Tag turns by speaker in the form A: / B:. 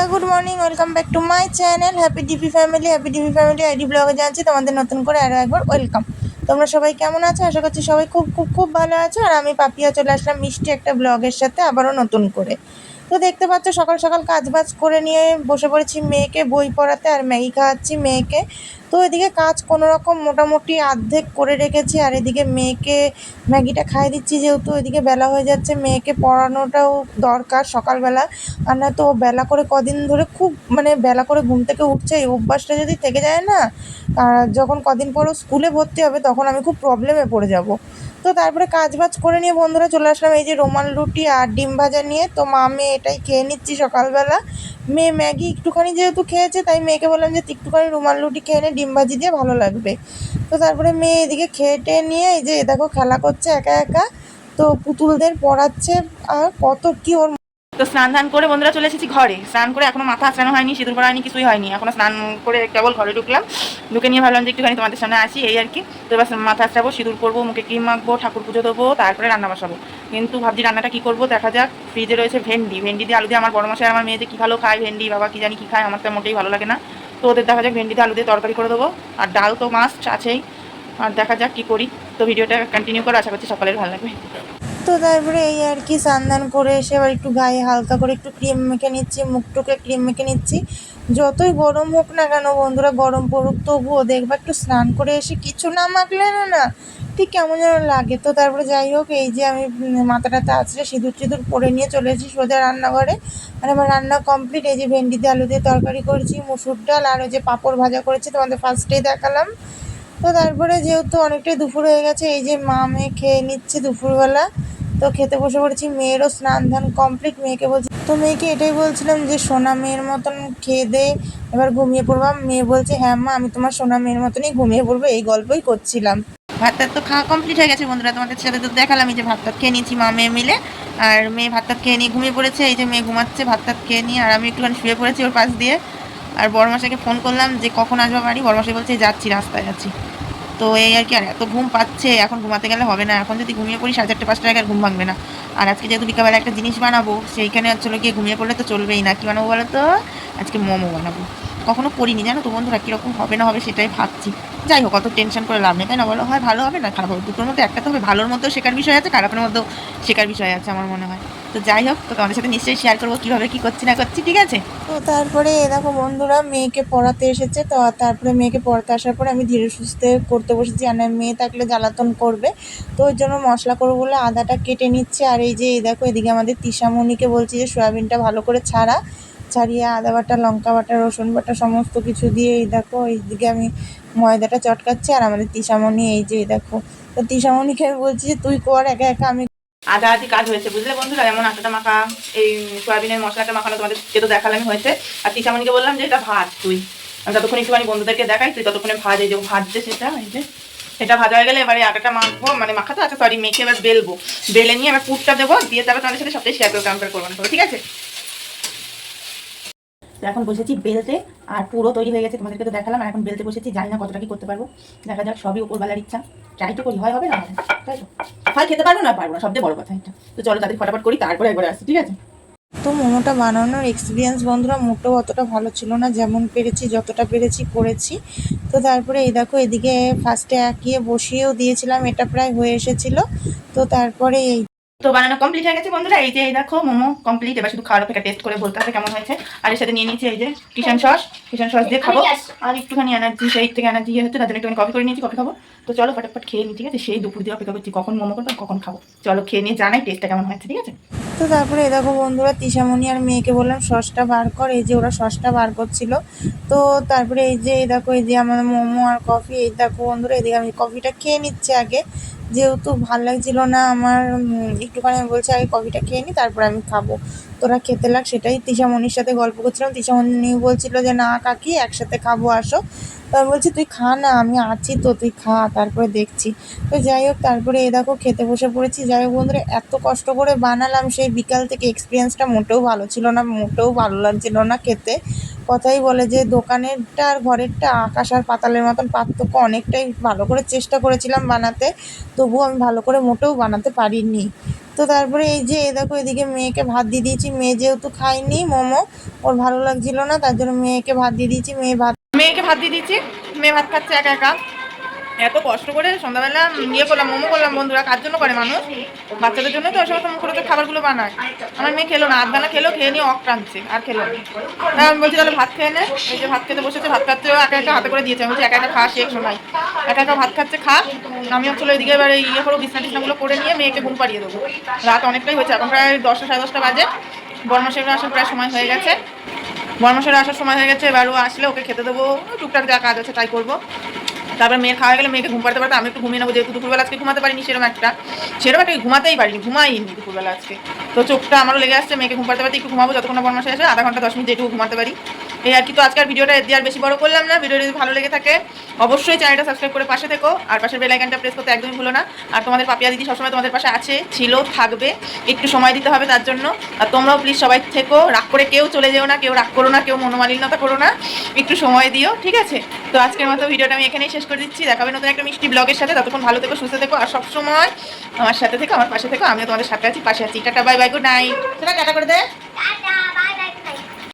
A: বন্ধুরা good morning welcome back to my channel happy DP family happy DP family ID ব্লগে জানছি, তোমাদের নতুন করে আরও একবার ওয়েলকাম তোমরা সবাই কেমন আছো? আশা করছি সবাই খুব খুব খুব ভালো আছো, আর আমি পাপিয়া চলে আসলাম মিষ্টি একটা ব্লগের সাথে আবারও নতুন করে। তো দেখতে পাচ্ছ সকাল সকাল কাজ বাজ করে নিয়ে বসে পড়েছি মেয়েকে, বই পড়াতে আর ম্যাগি খাওয়াচ্ছি মেয়েকে। তো এদিকে কাজ কোনো রকম মোটামুটি অর্ধেক করে রেখেছি আর এদিকে মেয়েকে ম্যাগিটা খাইয়ে দিচ্ছি যেহেতু এদিকে বেলা হয়ে যাচ্ছে, মেয়েকে পড়ানোটাও দরকার সকালবেলা। আর না তো বেলা করে কদিন ধরে খুব মানে বেলা করে ঘুম থেকে উঠছে, এই অভ্যাসটা যদি থেকে যায় না, আর যখন কদিন পর ও স্কুলে ভর্তি হবে তখন আমি খুব প্রবলেমে পড়ে যাব। তো তারপরে কাজ বাজ করে নিয়ে বন্ধুরা চলে আসলাম এই যে রোমাল রুটি আর ডিম ভাজা নিয়ে। তো মা, মেয়ে এটাই খেয়ে নিচ্ছি সকালবেলা। মেয়ে ম্যাগি একটুখানি যেহেতু খেয়েছে, তাই মেয়েকে বললাম যে একটুখানি রুমাল রুটি খেয়ে নে, ডিম ভাজি দিয়ে ভালো লাগবে। তো তারপরে মেয়ে এদিকে খেয়ে টেয়ে নিয়ে এই যে দেখো খেলা করছে একা একা, তো পুতুলদের পড়াচ্ছে আর কত কি ওর
B: তো স্নান ধান করে বন্ধুরা চলে এসেছি ঘরে। স্নান করে এখনও মাথা আসানো হয়নি, সিঁদুর পরা হয়নি, কিছুই হয়নি। এখনও স্নান করে কেবল ঘরে ঢুকলাম। ঢুকে নিয়ে ভাবলাম যে একটুখানি তোমাদের সামনে আসি, এই আর কি। তো এবার মাথা আসাবো, সিঁদুর করব মুখে ক্রিম মাখবো, ঠাকুর পুজো দেবো, তারপরে রান্না বসাবো। কিন্তু ভাবছি রান্নাটা কি করব? দেখা যাক। ফ্রিজে রয়েছে ভেন্ডি। ভেন্ডি দিয়ে আলু দিয়ে আমার বড় মশাই আমার মেয়ে যে কী ভালো খায় ভেন্ডি, বাবা কি জানি কী খায়, আমার তো মোটেই ভালো লাগে না। তো ওদের দেখা যাক, ভেন্ডি দিয়ে আলু দিয়ে তরকারি করে দেবো। আর ডাল তো মাস্ট আছেই। আর দেখা যাক কী করি। তো ভিডিওটা কন্টিনিউ করে, আশা করছি সকালের ভালো লাগবে।
A: তো তারপরে এই আর কি স্নান করে এসে আবার একটু গায়ে হালকা করে একটু ক্রিম মেখে নিচ্ছি মুখ মুখটুকে ক্রিম মেখে নিচ্ছি। যতই গরম হোক না কেন বন্ধুরা, গরম পড়ুক, তবুও দেখবা একটু স্নান করে এসে কিছু না মাখলে না ঠিক কেমন যেন লাগে তো। তারপরে যাই হোক, এই যে আমি মাথাটাতে আছড়ে সিঁদুর টিঁদুর পরে নিয়ে চলে এসেছি সোজা রান্নাঘরে। আর আমার রান্না কমপ্লিট এই যে ভেন্ডি দিয়ে আলু দিয়ে তরকারি করেছি, মুসুর ডাল আর ওই যে পাঁপড় ভাজা করেছি তোমাদের ফার্স্টেই দেখালাম। তো তারপরে যেহেতু অনেকটাই দুপুর হয়ে গেছে, এই যে মা মেয়ে খেয়ে নিচ্ছে দুপুরবেলা। তো খেতে বসে পড়েছি মেয়েরও স্নান ধান কমপ্লিট মেয়েকে বলছি, তো মেয়েকে এটাই বলছিলাম যে সোনা মেয়ের মতন খেয়ে দে, এবার ঘুমিয়ে পড়বাম মেয়ে বলছে হ্যাঁ মা, আমি তোমার সোনা মেয়ের মতনই ঘুমিয়ে পড়ব। এই গল্পই করছিলাম।
B: ভাত টাত তো খাওয়া কমপ্লিট হয়ে গেছে বন্ধুরা। তোমাদের সাথে তো দেখালাম যে ভাত টাত খেয়ে নিয়েছি মা, মেয়ে মিলে। আর মেয়ে ভাত টাত খেয়ে নিয়ে ঘুমিয়ে পড়েছে, এই যে মেয়ে ঘুমাচ্ছে ভাত টাত খেয়ে নিয়ে, আর আমি একটুখানি শুয়ে পড়েছি ওর পাশ দিয়ে। আর বড়মাসাকে ফোন করলাম যে, কখন আসব বাড়ি? বড়মাসাই বলছে, যাচ্ছি, রাস্তায় যাচ্ছি তো এই আর কি, আর এত ঘুম পাচ্ছে, এখন ঘুমাতে গেলে হবে না। এখন যদি ঘুমিয়ে পড়ি, সাড়ে চারটে পাঁচটা আর ঘুম ভাঙবে না। আর আজকে যেহেতু বিকালবেলা একটা জিনিস বানাবো, সেইখানে চলো গিয়ে ঘুমিয়ে পড়লে তো চলবেই না। কি বানাবো বলো তো? আজকে মোমো বানাবো। কখনো করিনি, জানো তো বন্ধুরা, কীরকম হবে না হবে সেটাই ভাবছি। যাই হোক, অত টেনশন করে লাভ নেই, তাই না? বলো, হয় ভালো হবে না খারাপ হবে? দুটোর মধ্যে একটা তো হবে, ভালোর মধ্যেও শেখার বিষয় আছে, খারাপের মধ্যেও শেখার বিষয় আছে আমার মনে হয়। তো যাই হোক তো তোমাদের সাথে নিশ্চয়ই শেয়ার করব, কীভাবে, কী করছি, না করছি, ঠিক আছে?
A: তো তারপরে দেখো বন্ধুরা, মেয়েকে পড়াতে এসেছে, তো তারপরে মেয়েকে পড়াতে আসার পরে আমি ধীরে সুস্থে করতে বসেছি, আর মেয়ে থাকলে জ্বালাতন করবে। তো ওই জন্য মশলা করব বলে আদাটা কেটে নিচ্ছে, আর এই যে দেখো, এদিকে আমাদের তিশামণিকে বলছি যে, সয়াবিনটা ভালো করে ছাড়া। ছাড়িয়ে আদা বাটা, লঙ্কা বাটা, রসুন বাটা, সমস্ত কিছু দিয়ে এই দেখো, এইদিকে আমি ময়দাটা চটকাচ্ছি আর আমাদের তিশামণি এই যে দেখো। তো তিশামণিকে আমি বলছি যে, তুই কর, একা একা আমি
B: আধা আধি কাজ হয়েছে, বুঝলে বন্ধুরা? যেমন আটাটা মাখা, এই সয়াবিনের মশলাটা মাখানো তোমাদেরকে যেহেতু দেখালামই হয়েছে। আর তিশামণিকে বললাম যে, এটা ভাত তুই। আমি ততক্ষণ একটুখানি বন্ধুদেরকে দেখাই, তুই ততক্ষণে ভাজ, এই যে ভাজছে সেটা, এই যে। এটা ভাজা হয়ে গেলে এবারে আটাটা মাখবো মানে মাখাতে আছে সরি মেখে এবার বেলবো। বেলে নিয়ে এবার পুরটা দেবো, দিয়ে তারপর তোমাদের সাথে সবটাই শেয়ার করে কম্পেয়ার করব, ঠিক আছে? এখন বসেছি বেলতে আর পুরো তৈরি হয়ে গেছে, তোমাদেরকে তো দেখালাম এখন বেলতে বসেছি, জানি না কতটা কি করতে পারব। দেখা যাক, সবই উপরবেলার ইচ্ছা। ট্রাই তো করি, হয় হবে না তাই তো? হয় খেতে পারব না পারব না, সবচেয়ে বড় কথা এটা। তো চলো তাদের ফটাফট করি, তারপরে একবারে আসি, ঠিক আছে?
A: তো মোমোটা বানানোর এক্সপিরিয়েন্স বন্ধুরা মোটেও অতটা ভালো ছিল না, যেমন পেরেছি, যতটা পেরেছি করেছি। তো তারপরে এই দেখো, এদিকে ফার্স্টে একিয়ে বসিয়েও দিয়েছিলাম, এটা প্রায় হয়ে এসেছিল। তো তারপরে এই
B: তো বানানো কমপ্লিট হয়ে গেছে বন্ধুরা। এই যে এই দেখো মোমো কমপ্লিট এবার শুধু খাওয়ার অপেক্ষা টেস্ট করে বলতে হবে কেমন হয়েছে। আর এর সাথে নিয়ে নিয়েছি এই যে কিষান সস কিষান সস দিয়ে খাব। আর একটুখানি এনার্জি সেই থেকে এনার্জি ইয়ে হচ্ছে তার জন্য একটুখানি কফি করে নিয়েছি কফি খাব। তো চলো ফটাফট খেয়ে নিই ঠিক আছে? সেই দুপুর দিয়ে অপেক্ষা করছি কখন মোমো করব কখন খাব। চলো খেয়ে নিয়ে জানাই টেস্টটা কেমন হয়েছে ঠিক আছে?
A: তো তারপরে এই দেখো বন্ধুরা তিশামণি আর মেয়েকে বললাম সসটা বার কর। এই যে ওরা সসটা বার করছিল। তো তারপরে এই যে এই দেখো এই যে আমাদের মোমো আর কফি এই দেখো বন্ধুরা এদিকে আমি কফিটা খেয়ে নিচ্ছি আগে। যেহেতু ভালো লাগছিল না আমার একটুখানি আমি বলছি, আগে কফিটা খেয়ে নিই তারপরে আমি খাব। তোরা খেতে লাগ, সেটাই তিশামণির সাথে গল্প করছিলাম। তিশামণি বলছিল যে, না কাকি, একসাথে খাব, আসো। তো আমি বলছি, তুই খা না, আমি আছি তো, তুই খা। তারপরে দেখছি। তো যাই হোক, তারপরে এ দেখো, খেতে বসে পড়েছি। যাই হোক বন্ধুরা, এত কষ্ট করে বানালাম, সেই বিকাল থেকে এক্সপিরিয়েন্সটা মোটেও ভালো ছিল না, মোটেও ভালো লাগছিল না খেতে। কথাই বলে যে দোকানেরটা আর ঘরেরটা আকাশ আর পাতালের মতন পার্থক্য অনেকটাই ভালো করে চেষ্টা করেছিলাম বানাতে, তবুও আমি ভালো করে মোটেও বানাতে পারিনি। তো তারপরে এই যে দেখো এদিকে মেয়েকে ভাত দিয়ে দিয়েছি, মেয়ে যেহেতু খায়নি মোমো, ওর ভালো লাগছিল না, তার জন্য মেয়েকে ভাত দিয়ে দিয়েছি, মেয়ে ভাত
B: মেয়েকে ভাত দিয়ে দিয়েছি, মেয়ে ভাত খাচ্ছে একা একা। এত কষ্ট করে সন্ধ্যাবেলা ইয়ে করলাম, মোমো করলাম বন্ধুরা, কার জন্য করে মানুষ? বাচ্চাদের জন্য তো ওই সমস্ত মুখরোচক খাবারগুলো বানায়। আমার মেয়ে খেলো না আধখানা খেলো, খেয়ে নিয়ে অক টানছে আর খেলো না। আমি বলছি, তাহলে ভাত খেয়ে নে। এই যে ভাত খেতে বসেছে, ভাত খাচ্ছে ও একা একা হাতে করে দিয়েছে। আমি বলছি, একা একা খা শেখ শোনাই একা একা ভাত খাচ্ছে, খা। আমি হচ্ছিল এদিকে এবার ইয়ে করো, বিছনা টিছনাগুলো করে নিয়ে মেয়েকে ঘুম পাড়িয়ে দেবো। রাত অনেকটাই হয়েছে, এখন প্রায় দশটা, সাড়ে দশটা বাজে। বর্মাসের আসার প্রায় সময় হয়ে গেছে। বর্মাসের আসার সময় হয়ে গেছে, এবার ও আসলে ওকে খেতে দেবো। টুকটাক যা কাজ আছে তাই করব। তারপর মেয়ের খাওয়া গেলে মেয়েকে ঘুম পারতে আমি একটু ঘুমিয়ে নেব, যেহেতু দুপুরবেলা আজকে ঘুমাতে পারিনি সেরকম একটা। সেরকম একটা ঘুমাতেই পারিনি, ঘুমাইনি দুপুরবেলা আজকে। তো চোখটা আমারও লেগে আসছে, মেয়েকে ঘুম পারতে একটু ঘুমাবো, যতক্ষণ না আছে আধা ঘণ্টা, দশ মিনিট একটু ঘুমাতে পারি। এই আর কি তো আজকের ভিডিওটা আর বেশি বড় করলাম না ভিডিও যদি ভালো লেগে থাকে অবশ্যই চ্যানেলটা সাবস্ক্রাইব করে পাশে থেকো আর পাশের বেল আইকনটা প্রেস করতে একদমই ভুলো না। আর তোমাদের পাপিয়া দিদি সবসময় তোমাদের পাশে আছে ছিল থাকবে একটু সময় দিতে হবে তার জন্য। আর তোমরাও প্লিজ সবাই থেকো রাগ করে কেউ চলে যেও না কেউ রাগ করো না কেউ মনোমালিন্যতা করো না একটু সময় দিও ঠিক আছে? তো আজকের মতো ভিডিওটা আমি এখানেই শেষ করে দিচ্ছি দেখাবে নতুন একটা মিষ্টি ব্লগের সাথে ততক্ষণ ভালো থেকো সুস্থ থেকো আর সবসময় আমার সাথে থেকো আমার পাশে থেকো আমিও তোমাদের সাথে আছি পাশে আছি tata bye bye good night সেটা টাটা করে দে।
C: টাটা।